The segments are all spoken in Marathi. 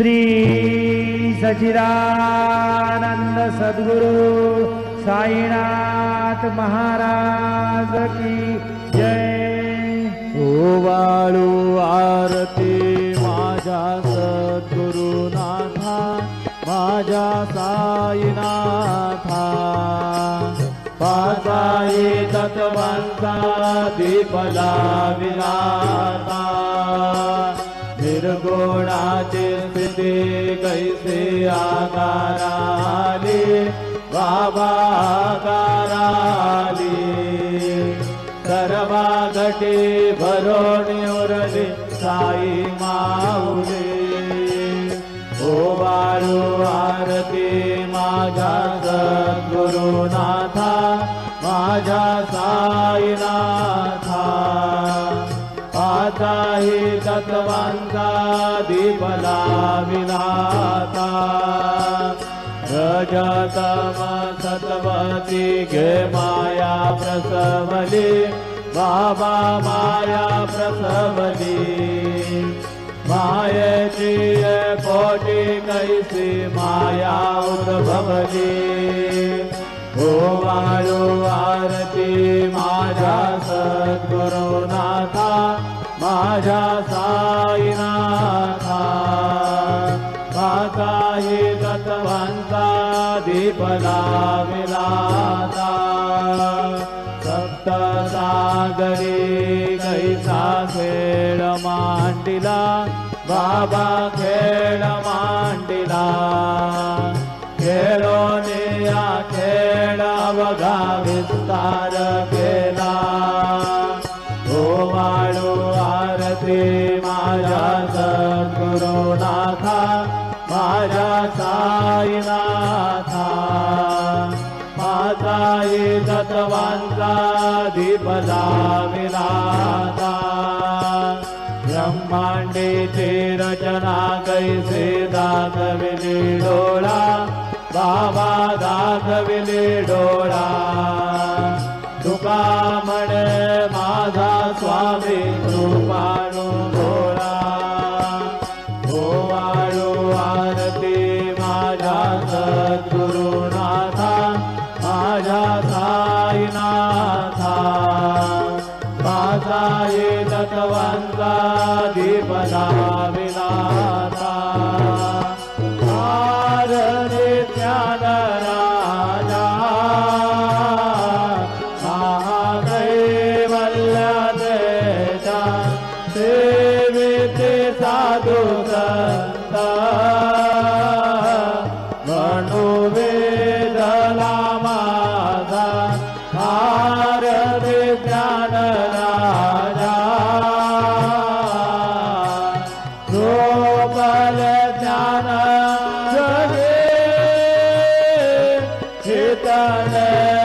श्री सचिदानंद सद्गुरु साईनाथ महाराज की जय। ओवाळू आरती माझ्या सद्गुरुनाथा माझ्या साईनाथा। पासाई तत्वांचा दीपला विनाता निर्गुणाचे स्थिती कैसे आकाराली बाबा आकाराले। सर्वा गटे भरोणे उरले साई तत्वांचा दीपला विनाता। रजतम सतवती घे माया प्रसवली बाबा माया प्रसवली। मायेची कोटी कैसी माया उद्भवली। हो वाळू आरती माझ्या सद्गुरुनाथा माझ्या दीपला विलाता सप्त सागरी कैसा खेळ मांडिला? बाबा खेळ मांडिला. खेळोने या खेळ अवघा विस्तार दीपला विराता ब्रह्मांडीची रचना कैसे दाखविली डोळा बाबा दाखविली डोळा तुका म्हणे माझा स्वामी ಕಾರಣ Hallelujah.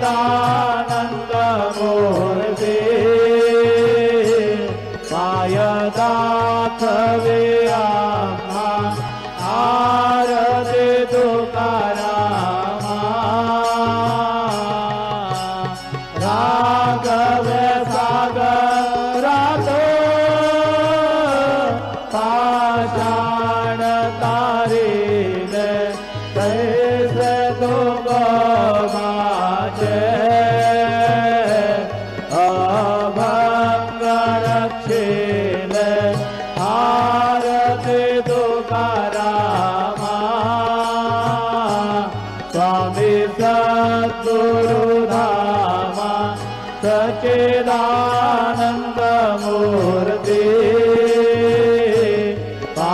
Sachidanand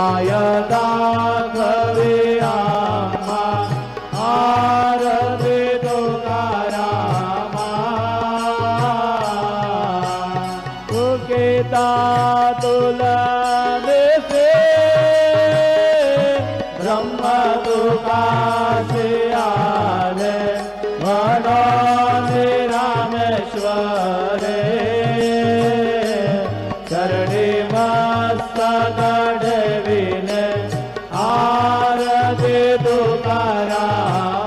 i Jayada. आरती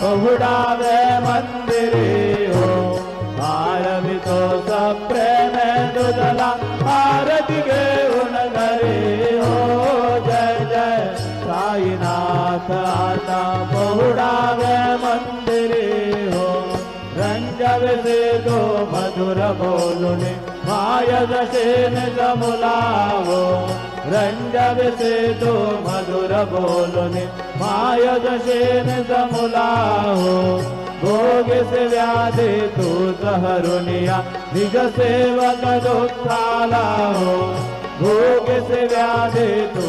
आता बहुरावे मंदिरे हो भारवितो सप्रेम दुदला आरती घेऊन घरे हो जय जय साईनाथ आता बहुरावे मंदिरे हो रंजवसे तो मधुर बोलुने माय दशेन जमुलावो रंजवसे तो मधुर बोलुने माय दशेन जमुलावो भोगसे व्याधे तू हरुनिया निज सेवक दुःखाला हो भोगसे व्याधे तू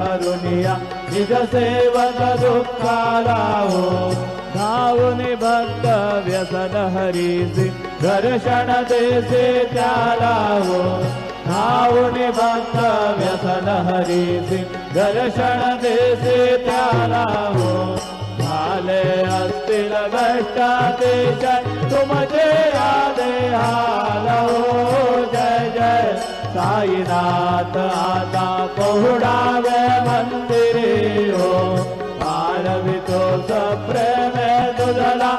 हरुनिया निज सेवक दुःखाला हो धावून भक्त व्यसन हरीसी दर्शन देसे त्याला हो धावणे भक्त व्यसन हरीसी दर्शन देसे त्याला हो. झाले असतील कष्ट देश तुमचे आले हाल हो जय जय. साईनाथ आता पोहडावे मंदिरे हो. आरवितो सप्रेम तुझला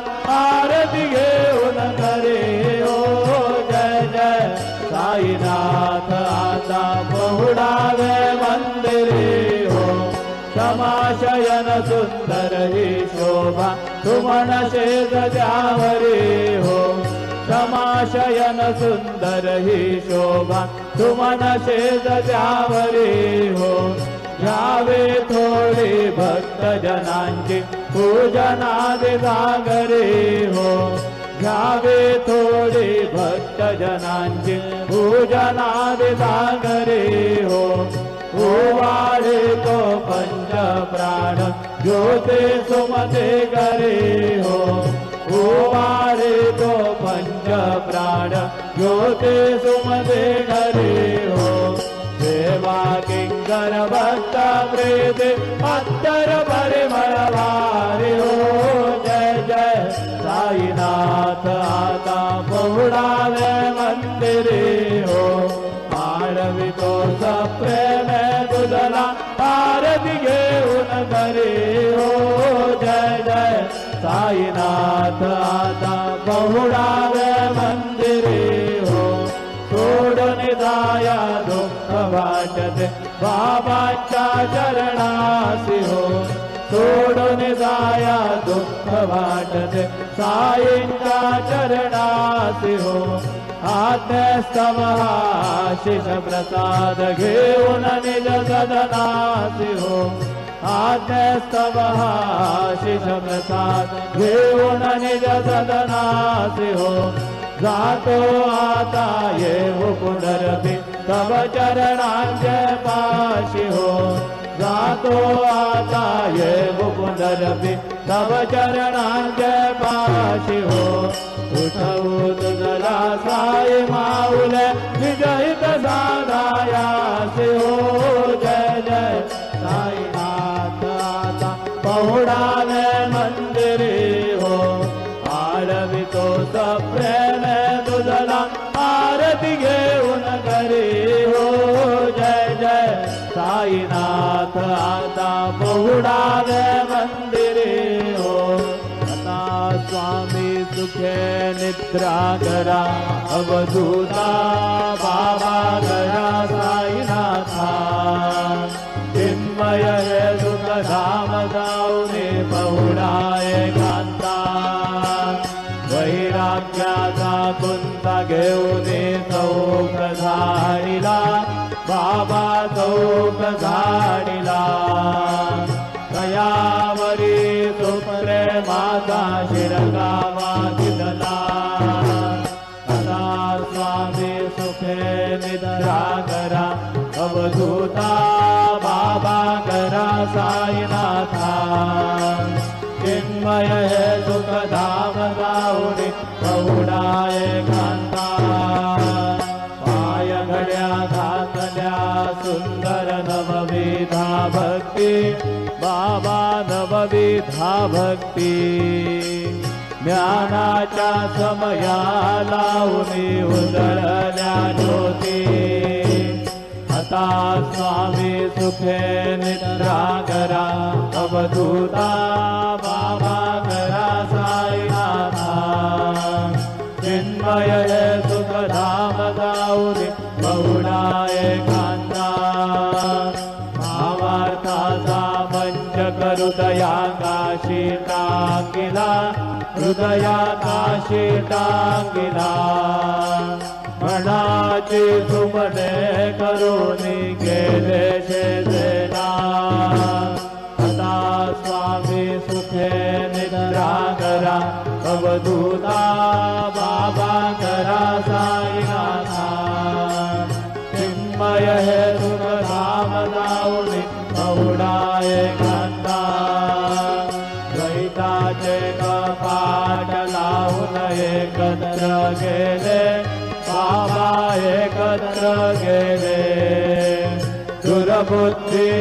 सुन्दर हि शोभा तुमन शेज हो। समाशयन सुन्दर हि शोभा तुमन शेज द्यावरे थोरे भक्त जना पूजनादि सागरे जा थोरे भक्त जना पूजनादि सागरे हो। वारे तो पञ्च प्राण सुमते करे हो। ओवाळे तो पंच प्राण ज्योते सुमते करे हो। देवा किंकर भक्त प्रेते अत्तर साईनाथ आता बहुडावे मंदिरे हो। सोडून जाया दुःख वाटते बाबाच्या चरणासी हो। सोडून जाया दुःख वाटते साईंच्या चरणासी हो। आत्मस्तव आशिष प्रसाद घेऊन निज सदनासी हो आज्ञस्तवहाशिषप्रसाद घेऊन निज सदनासी हो जातो आता येऊ पुनरपि तव चरणांचे पाशी हो जातो आता येऊ पुनरपि तव चरणांचे पाशी हो निद्रा करा अवधूता धान्मय सुख धावय गड्या धात सुन्दर नवविधा भक्ति बाबा नवविधा भक्ति ज्ञाना समया लवणि उदर्या ज्योति। आता स्वामी सुखे निद्रा करा. अवधूता बाबा करा साईनाथा चिन्मय हे सुख धाम जाऊनी भावार्थाचा मंच करुदया काशी टाकिला हृदया काशी किला मनाची सुमने करून गेले शेजना आता स्वामी सुखे निद्रा करा अवधूता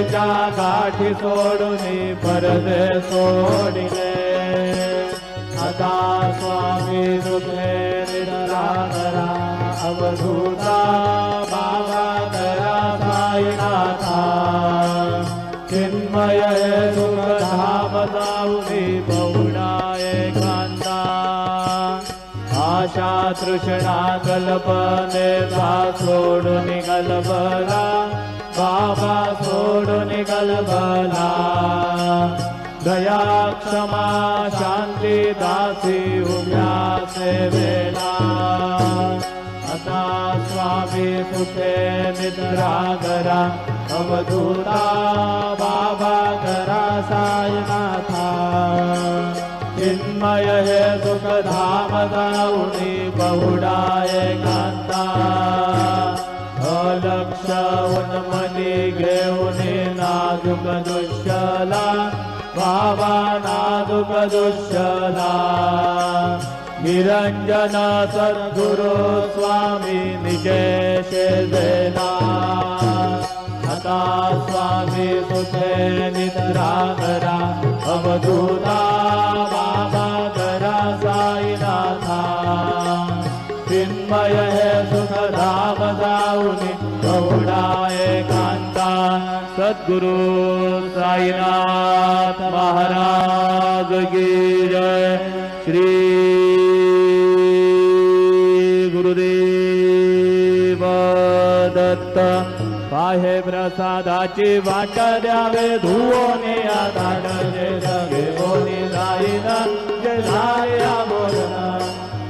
दुर्बुद्धीच्या गाठी सोडून परदे सोडिले. आता स्वामी सुखे निद्रा अवधूता बाबा दरा साईनाथा. चिन्मय हे धाम जाऊनी बहुणाय कांता. आशा तृष्णा कल्पने सोडून कल्पना बाबा सोडून गलबला. दया क्षमा शांती दासी उभ्या सेवेला. आता स्वामी सुखे निद्रा करा. अवधूता बाबा करा सायनाथा चिन्मय हे सुखधाम जाऊनी बहुडाय कांता. लक्षावन मने घेऊन नाजुक दुष्यला बाबा नाजुक दुष्यला निरंजन सद्गुरु स्वामी निजेश देना स्वामी सुखे निद्रा करा अवधूता सद्गुरु साईनाथ महाराज की जय। श्री गुरुदेव दत्त। पाहे प्रसादाची वाट द्यावे धुवोने आधाड जे सगळे बोनी जाईना। बोलना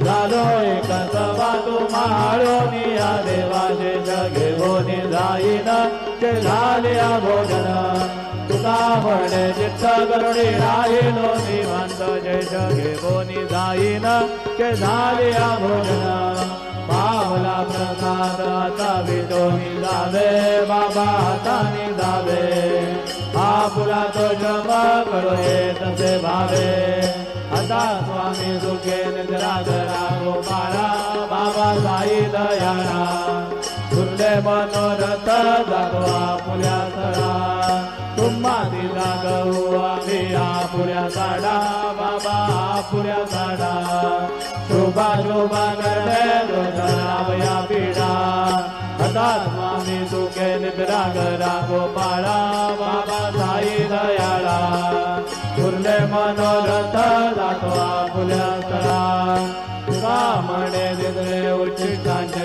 झालो एक या देवाचे जगे बोनी जाईना। जे झाले भोजन तुला म्हणे चित्त करुणी राहिलो निवांत जय जगे बोनी जाईन के झाले भोजन पावला प्रसाद आता विदोनी जावे बाबा हाताने जावे आपुला तो जमा करो हे तसे भावे. आता स्वामी सुखे निद्रा करा गोपाळा बाबा साई दयाळा. मनोरथ जागो आपुल्या सडा तुम्हा दिला गहू आम्ही आपुल्या साडा बाबा आपुल्या साडा शोभा शोभा करणे दोषावया पिढा आता स्वामी सुखे निद्रा करा गोपाळा. बाबा साई दयाळा. पुरले मनोरथ जातो